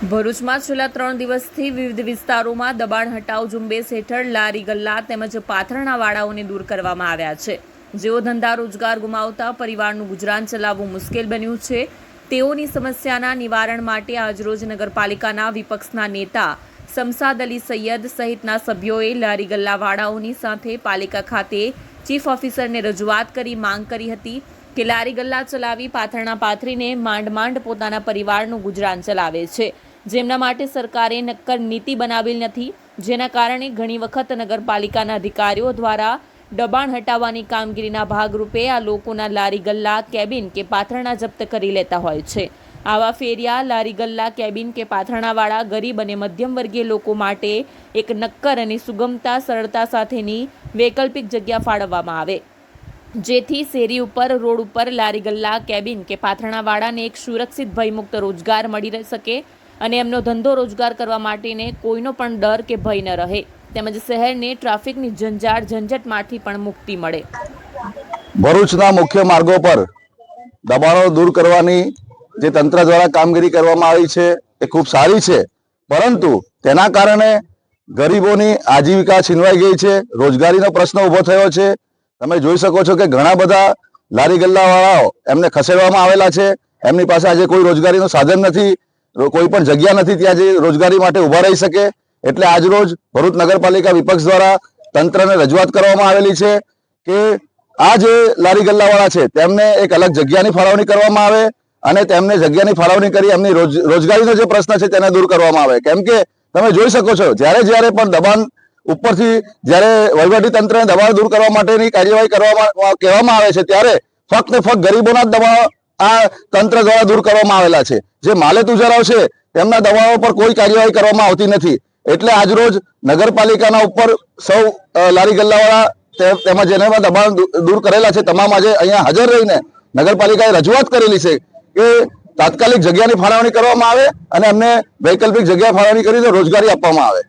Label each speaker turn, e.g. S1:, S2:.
S1: ભરૂચમાં છેલ્લા ત્રણ દિવસથી વિવિધ વિસ્તારોમાં દબાણ હટાવ ઝુંબેશ હેઠળ લારી, ગલ્લા તેમજ પાથરણા વાળાઓને દૂર કરવામાં આવ્યા છે. જેઓ ધંધા રોજગાર ગુમાવતા પરિવારનું ગુજરાન ચલાવવું મુશ્કેલ બન્યું છે. તેઓની સમસ્યાના નિવારણ માટે આજરોજ નગરપાલિકાના વિપક્ષના નેતા સમસાદ અલી સૈયદ સહિતના સભ્યોએ લારી ગલ્લાવાળાઓની સાથે પાલિકા ખાતે ચીફ ઓફિસરને રજૂઆત કરી માંગ કરી હતી કે લારી, ગલ્લા ચલાવી પાથરણા પાથરીને માંડ માંડ પોતાના પરિવારનું ગુજરાન ચલાવે છે. જેમના માટે સરકારે નક્કર નીતિ બનાવેલ નથી, જેના કારણે ઘણી વખત નગરપાલિકાના અધિકારીઓ દ્વારા દબાણ હટાવવાની કામગીરીના ભાગરૂપે આ લોકોના લારી ગલ્લા, કેબિન કે પાથરણા જપ્ત કરી લેતા હોય છે. આવા ફેરિયા, લારી ગલ્લા, કેબિન કે પાથરણાવાળા ગરીબ અને મધ્યમ વર્ગીય લોકો માટે એક નક્કર અને સુગમતા, સરળતા સાથેની વૈકલ્પિક જગ્યા ફાળવવામાં આવે. જેથી શેરી ઉપર, રોડ ઉપર લારી ગલ્લા, કેબિન કે પાથરણાવાળાને એક સુરક્ષિત ભયમુક્ત રોજગાર મળી શકે અને એમનો ધંધો રોજગાર કરવા માટેને કોઈનો પણ ડર કે ભય ન રહે. તેમજ શહેરને ટ્રાફિકની ઝંઝાટ ઝંઝટમાંથી પણ મુક્તિ મળે.
S2: ભરૂચના મુખ્ય માર્ગો પર દબાણો દૂર કરવાની જે તંત્ર દ્વારા કામગીરી કરવામાં આવી છે, એ ખૂબ સારી છે. પરંતુ તેના કારણે ગરીબોની આજીવિકા છીનવાઈ ગઈ છે, રોજગારીનો પ્રશ્ન ઊભો થયો છે. તમે જોઈ શકો છો કે ઘણા બધા લારી ગલ્લાવાળાઓ એમને ખસેડવામાં આવેલા છે. એમની પાસે આજે કોઈ રોજગારીનું સાધન નથી. કોઈ પણ જગ્યા નથી ત્યાં જે રોજગારી માટે ઊભા રહી શકે, એટલે આજરોજ ભરૂચ નગરપાલિકા વિપક્ષ દ્વારા તંત્રને રજૂઆત કરવામાં આવેલી છે કે આ જે લારી ગલ્લાવાળા છે, તેમને એક અલગ જગ્યાની ફાળવણી કરવામાં આવે અને તેમને જગ્યાની ફાળવણી કરી એમની રોજ- રોજગારીનો જે પ્રશ્ન છે તેને દૂર કરવામાં આવે. કેમ કે તમે જોઈ શકો છો, જ્યારે જ્યારે પણ દબાણ ઉપરથી, જ્યારે તંત્રને દબાણ દૂર કરવા માટેની કાર્યવાહી કરવામાં, કહેવામાં આવે છે, ત્યારે ફક્ત ફક્ત ગરીબોના જ દબાણો આ તંત્ર દ્વારા દૂર કરવામાં આવેલા છે. જે માલે તુજારાઓ છે, તેમના દવાઓ પર કોઈ કાર્યવાહી કરવામાં આવતી નથી. એટલે આજરોજ નગરપાલિકાના ઉપર સૌ લારી ગલ્લાવાળા તે- તેમજ જેને દબાણ દૂર કરેલા છે. તમામ આજે અહીંયા હાજર રહીને નગરપાલિકાએ રજૂઆત કરેલી છે કે તાત્કાલિક જગ્યાની ફાળવણી કરવામાં આવે અને અમને વૈકલ્પિક જગ્યા ફાળવણી કરીને રોજગારી આપવામાં આવે.